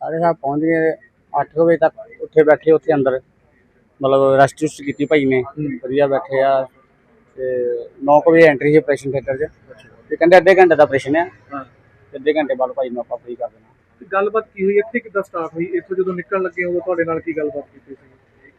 ਸਾਰੇ ਸਾਹਿਬ ਪਹੁੰਚ ਗਏ 8 ਵਜੇ ਤੱਕ ਉੱਥੇ ਬੈਠੇ ਉੱਥੇ ਅੰਦਰ। ਮਤਲਬ ਰੈਸਟ ਰੁਸਟ ਕੀਤੀ ਭਾਈ ਨੇ। ਵਧੀਆ ਬੈਠੇ ਆ। ਤੇ 9 ਵਜੇ ਐਂਟਰੀ ਸੀ ਆਪਰੇਸ਼ਨ ਥੀਏਟਰ 'ਚ। ਤੇ ਕਹਿੰਦੇ ਅੱਧੇ ਘੰਟੇ ਦਾ ਆਪਰੇਸ਼ਨ ਹੈ। ਅੱਧੇ ਘੰਟੇ ਬਾਅਦ ਭਾਈ ਨੂੰ ਆਪਾਂ ਫ੍ਰੀ ਕਰ ਦੇਣਾ। ਤੇ ਗੱਲਬਾਤ ਕੀ ਹੋਈ? ਇੱਥੇ ਕਿੱਦਾਂ ਸਟਾਰਟ ਹੋਈ? ਇੱਥੋਂ ਜਦੋਂ ਨਿਕਲਣ ਲੱਗੇ ਉਦੋਂ ਤੁਹਾਡੇ ਨਾਲ ਕੀ ਗੱਲਬਾਤ ਕੀਤੀ ਸੀ?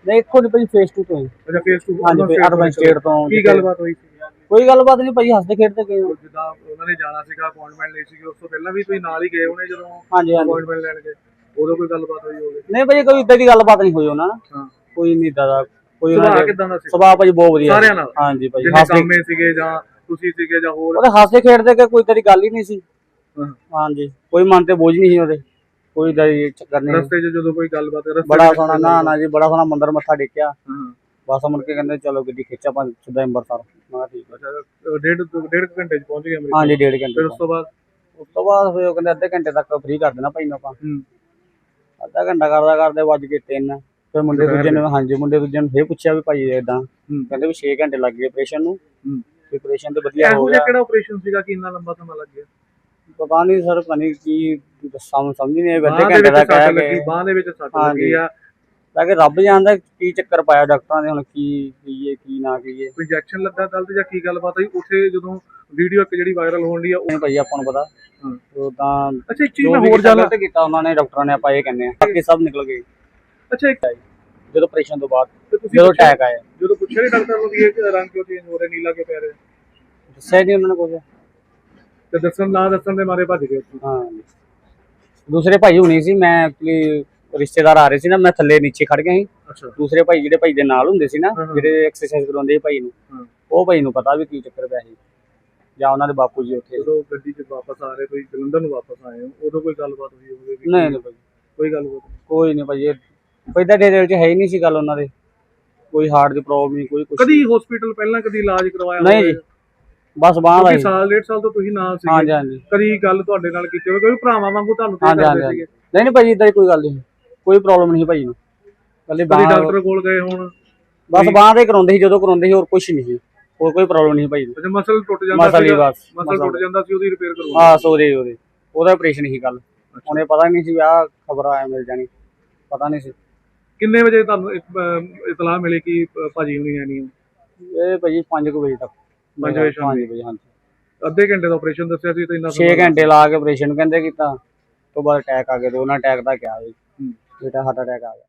ਨਹੀਂ ਇੱਥੋਂ ਦੀ ਭਾਈ ਫੇਸ 2 ਤੋਂ ਅੱਛਾ ਫੇਸ ਟੂ ਹਾਂਜੀ ਅਰਬਨ ਸਟੇਟ ਤੋਂ ਕੀ ਗੱਲਬਾਤ ਹੋਈ ਸੀ? ਕੋਈ ਗੱਲਬਾਤ ਨਹੀਂ ਭਾਈ ਹੱਸਦੇ ਖੇਡਦੇ ਗਏ। ਜਿੱਦਾਂ ਉਹਨਾਂ ਨੇ ਜਾਣਾ ਸੀਗਾ ਅਪਾਇੰਟਮੈਂਟ ਲਈ ਸੀਗੀ ਉਸ ਤੋਂ ਪਹਿਲਾਂ ਵੀ ਤੁਸੀਂ ਨਾਲ ਹੀ ਗਏ ਹੋਣੇ ਜਦੋਂ ਹਾਂਜੀ ਹਾਂਜੀ। ਅਪਾਇੰਟਮੈਂਟ ਲੈਣ ਗਏ? ਉਦੋਂ ਕੋਈ ਗੱਲਬਾਤ ਹੋਈ ਹੋਵੇ? ਨਹੀਂ ਭਾਈ ਕੋਈ ਇਦਾਂ ਦੀ ਗੱਲਬਾਤ ਨਹੀਂ ਹੋਈ ਉਹਨਾਂ ਨਾਲ। ਕੋਈ ਨਹੀਂ ਦਾਦਾ ਕੋਈ ਉਹਨਾਂ ਸੁਭਾਅ ਦੇ ਕਿਦਾਂ ਦਾ ਸੀ? ਸੁਭਾਅ ਭਾਈ ਬਹੁਤ ਵਧੀਆ। ਸਾਰਿਆਂ ਨਾਲ? ਹਾਂਜੀ ਭਾਈ ਜਿੰਨੇ ਹੱਸਦੇ ਕੰਮੇ ਸੀਗੇ ਜਾਂ ਤੁਸੀਂ ਸੀਗੇ ਜਾਂ ਹੋਰ? ਉਹਦੇ ਹੱਸਦੇ ਖੇਡਦੇ ਕਿ ਕੋਈ ਤੇਰੀ ਗੱਲ ਹੀ ਨਹੀਂ ਸੀ। ਹਾਂ। ਹਾਂਜੀ ਕੋਈ ਮਨ ਤੇ ਬੋਝ ਨਹੀਂ ਸੀ ਉਹਦੇ। ਕੋਈ ਦਾ ਚੱਕਰ ਨਹੀਂ ਰਸਤੇ 'ਚ ਜਦੋਂ ਕੋਈ ਗੱਲਬਾਤ ਰਸਤੇ ਬੜਾ ਸੋਹਣਾ ਨਾ ਨਾ ਜੀ ਬੜਾ ਸੋਹਣਾ ਮੰਦਰ ਮੱਥਾ ਟੇਕਿਆ। ਹਾਂ। ਬਸ ਮੁੜ ਕੇ ਕਹਿੰਦੇ ਚਲੋ ਗੱਡੀ ਖਿੱਚ ਆਪਾਂ ਸਿੱਧਾ ਅੰਮ੍ਰਿਤਸਰ। ਮੈਂ ਕਿਹਾ ਠੀਕ ਅੱਛਾ ਅ, ਡੇਢ ਡੇਢ ਕੁ ਘੰਟੇ 'ਚ ਪਹੁੰਚ ਗਏ ਅਮਰੀਕਾ ਹਾਂਜੀ ਡੇਢ ਫਿਰ ਘੰਟੇ ਉਸ ਤੋਂ ਬਾਅਦ? ਉਸ ਤੋਂ ਬਾਅਦ ਫਿਰ ਉਹ ਕਹਿੰਦੇ ਅੱਧੇ ਘੰਟੇ ਤੱਕ ਫ੍ਰੀ ਕਰ ਦੇਣਾ ਭਾਈ ਨੂੰ ਆਪਾਂ। ਹੂੰ। ਅੱਧਾ ਘੰਟਾ ਕਰਦਾ ਕਰਦੇ ਵੱਜ ਗਏ 3 ਫਿਰ ਮੁੰਡੇ ਦੂਜੇ ਨੇ ਹਾਂਜੀ ਮੁੰਡੇ ਦੂਜੇ ਨੇ ਫੇਰ ਪੁੱਛਿਆ ਵੀ ਭਾਈ ਇਦਾਂ ਕਹਿੰਦੇ ਵੀ 6 ਘੰਟੇ ਲੱਗ ਗਏ ਆਪਰੇਸ਼ਨ ਨੂੰ। ਆਪਰੇਸ਼ਨ ਤੇ ਵਧੀਆ ਹੋ ਗਿਆ। ਕਿਹੜਾ ਆਪਰੇਸ਼ਨ ਸੀਗਾ ਕਿ ਇੰਨਾ ਲੰਬਾ ਸਮਾਂ ਲੱਗ ਗਿਆ? ਪਤਾ ਨਹੀਂ ਸਰ ਪਤਾ ਕੀ ਸਮਝ ਸਮਝ ਨਹੀਂ ਆਈ ਦੇ ਘੰਟੇ ਦਾ ਕਹਿ ਲੱਗੀ ਗਏ ਬਾਂਹ ਦੇ ਵਿੱਚ ਸੱਟ। ਲੱਗੀ ਆ। ਤਾਂ ਕਿ ਰੱਬ ਜਾਣਦਾ ਕੀ ਚੱਕਰ ਪਾਇਆ ਡਾਕਟਰਾਂ ਨੇ ਹੁਣ ਕੀ ਕਹੀਏ ਕੀ ਨਾ ਕਹੀਏ। ਕੋਈ ਇੰਜੈਕਸ਼ਨ ਲੱਗਾ ਗਲਤ ਜਾਂ ਕੀ ਗੱਲਬਾਤ ਹੋਈ? ਉੱਥੇ ਜਦੋਂ ਵੀਡੀਓ ਇੱਕ ਜਿਹੜੀ ਵਾਇਰਲ ਹੋਣ ਦੀ ਆ ਉਹ ਭਾਈ ਆਪਾਂ ਨੂੰ ਪਤਾ। ਉਹ ਤਾਂ ਅੱਛਾ ਇੱਕ ਚੀਜ਼ ਜੋ ਮੈਂ ਵੀ ਹੋਰ ਜਾਣ ਗਲਤ ਕੀਤਾ ਉਹਨਾਂ ਨੇ ਡਾਕਟਰਾਂ ਨੇ ਆਪਾਂ ਇਹ ਕਹਿੰਦੇ ਆ ਬਾਕੀ ਸਭ ਨਿਕਲ ਗਏ। ਅੱਛਾ ਇੱਕ ਜਦੋਂ ਆਪਰੇਸ਼ਨ ਤੋਂ ਬਾਅਦ ਤੇ ਤੁਸੀਂ ਜਦੋਂ ਪੁੱਛਿਆ- ਅਟੈਕ ਆਇਆ। ਜਦੋਂ ਪੁੱਛਿਆ ਨੀ ਡਾਕਟਰ ਨੂੰ ਵੀ ਇਹ ਰੰਗ ਕਿਉਂ ਚੇਂਜ ਹੋ ਰਿਹਾ ਨੀਲਾ ਕਿਉਂ ਪੈ ਰਿਹਾ? ਦੱਸਿਆ ਨਹੀਂ ਉਹਨਾਂ ਨੇ ਕੁਝ ਤੇ ਦੱਸਣ ਨਾ ਦੱਸਣ ਦੇ ਮਾਰੇ ਭੱਜ ਗਏ ਉੱਥੋਂ। ਹਾਂ। ਦੂਸਰੇ ਭਾਈ ਹੁਣੀ ਸੀ ਮੈਂ ਐਕਚੁਅਲੀ ਰਿਸ਼ਤੇਦਾਰ ਆ ਰਹੇ ਸੀ ਨਾ ਮੈਂ ਥੱਲੇ ਨੀਚੇ ਖੜ ਗਿਆ ਸੀ। ਅੱਛਾ। ਦੂਸਰੇ ਭਾਈ ਜਿਹੜੇ ਭਾਈ ਦੇ ਨਾਲ ਹੁੰਦੇ ਸੀ ਨਾ ਹਾਂ, ਹਾਂ। ਜਿਹੜੇ ਐਕਸਰਸਾਈਜ਼ ਕਰਾਉਂਦੇ ਸੀ ਭਾਈ ਨੂੰ ਹਾਂ। ਉਹ ਭਾਈ ਨੂੰ ਪਤਾ ਵੀ ਕੀ ਚੱਕਰ ਪਿਆ ਸੀ। ਜਾਂ ਉਹਨਾਂ ਦੇ ਬਾਪੂ ਜੀ ਉੱਥੇ। ਜਦੋਂ ਗੱਡੀ 'ਚ ਵਾਪਸ ਆ ਰਹੇ ਕੋਈ ਜਲੰਧਰ ਨੂੰ ਵਾਪਸ ਆਏ ਹੋ ਉਦੋਂ ਕੋਈ ਗੱਲਬਾਤ ਹੋਈ ਹੋਵੇ ਵੀ ਨਹੀਂ ਨਹੀਂ ਭਾਈ। ਕੋਈ ਗੱਲਬਾਤ ਨਹੀਂ। ਕੋਈ ਨਹੀਂ ਭਾਈ ਇਹ ਪਹਿਲਾਂ ਡਿਟੇਲ ਚ ਹੈ ਹੀ ਨਹੀਂ ਸੀ ਗੱਲ ਉਹਨਾਂ ਦੇ। ਕੋਈ ਹਾਰਟ ਦੀ ਪ੍ਰੋਬਲਮ ਨਹੀਂ ਕੋਈ ਕੁਝ ਕਦੀ ਹਸਪੀਟਲ ਪਹਿਲਾਂ ਕਦੀ ਇਲਾਜ ਕਰਵਾਇਆ ਨਹੀਂ ਜੀ ਬਸ ਬਾਂਹ ਦਾ ਹੀ ਸਾਲ ਡੇਢ ਸਾਲ ਤੋਂ ਤੁਸੀਂ ਨਾਲ ਸੀ ਹਾਂਜੀ ਹਾਂਜੀ। ਕਦੀ ਗੱਲ ਤੁਹਾਡੇ ਨਾਲ ਕੀਤੀ ਹੋਵੇ? ਕੋਈ ਭਰਾਵਾਂ ਵਾਂਗੂ ਤੁਹਾਨੂੰ ਹਾਂਜੀ ਕਰਦੇ ਹਾਂਜੀ। ਸੀਗੇ? ਨਹੀਂ ਨਹੀਂ ਭਾਈ ਇਦਾਂ ਦੀ ਕੋਈ ਗੱਲ ਨਹੀਂ। ਕੋਈ ਪ੍ਰੋਬਲਮ ਨਹੀਂ ਭਾਈ ਨੂੰ। ਕੱਲੇ ਕਦੀ ਬਾਂਹ ਡਾਕਟਰ ਕੋਲ ਗਏ ਹੋਣ? ਬਸ ਬਾਂਹ ਦੇ ਕਰਾਉਂਦੇ ਸੀ ਜਦੋਂ ਕਰਾਉਂਦੇ ਸੀ ਹੋਰ ਕੁਝ ਨਹੀਂ ਸੀ। ਹੋਰ ਕੋਈ ਪ੍ਰੋਬਲਮ ਨਹੀਂ ਭਾਈ ਅੱਛਾ ਮਸਲ ਟੁੱਟ ਜਾਂਦਾ ਮਸਲ ਹੀ ਸੀਗਾ, ਬਸ ਮਸਲ ਟੁੱਟ ਜਾਂਦਾ ਸੀ ਉਹਦੀ ਰਿਪੇਅਰ ਕਰਵਾਉਣੀ। ਹਾਂ ਸੋਰੇ ਉਹਦੇ। ਉਹਦਾ ਆਪਰੇਸ਼ਨ ਹੀ ਗੱਲ ਉਹਨੇ ਪਤਾ ਨਹੀਂ ਸੀ ਵੀ ਆਹ ਖਬਰ ਆ ਮਿਲ ਜਾਣੀ। ਪਤਾ ਨਹੀਂ ਸੀ। ਕਿੰਨੇ ਵਜੇ ਤੁਹਾਨੂੰ ਇੱਕ, ਇਤਲਾਹ ਮਿਲੀ ਕਿ ਭਾਜੀ ਹੁਣੀ ਹੈ? ਨਹੀਂ ਇਹ ਭਾਈ 5 ਵਜੇ ਤੱਕ। ਪੰਜ ਵਜੇ ਸ਼ਾਮ ਪੰਜ ਵਜੇ ਹਾਂਜੀ। ਅੱਧੇ ਘੰਟੇ ਦਾ ਆਪਰੇਸ਼ਨ ਦੱਸਿਆ ਸੀ ਤੇ ਇੰਨਾ 6 ਘੰਟੇ ਲਾ ਕੇ ਆਪਰੇਸ਼ਨ ਕਹਿੰਦੇ ਕੀਤਾ। ਤੋਂ ਬਾਅਦ ਅਟੈਕ ਆ ਗਿਆ ਤੇ ਉਹਨਾਂ ਅਟੈਕ ਦਾ ਕਿਹਾ ਹੂੰ। ਬੇਟਾ ਹਾਰਟ ਅਟੈਕ ਆ ਗਿਆ।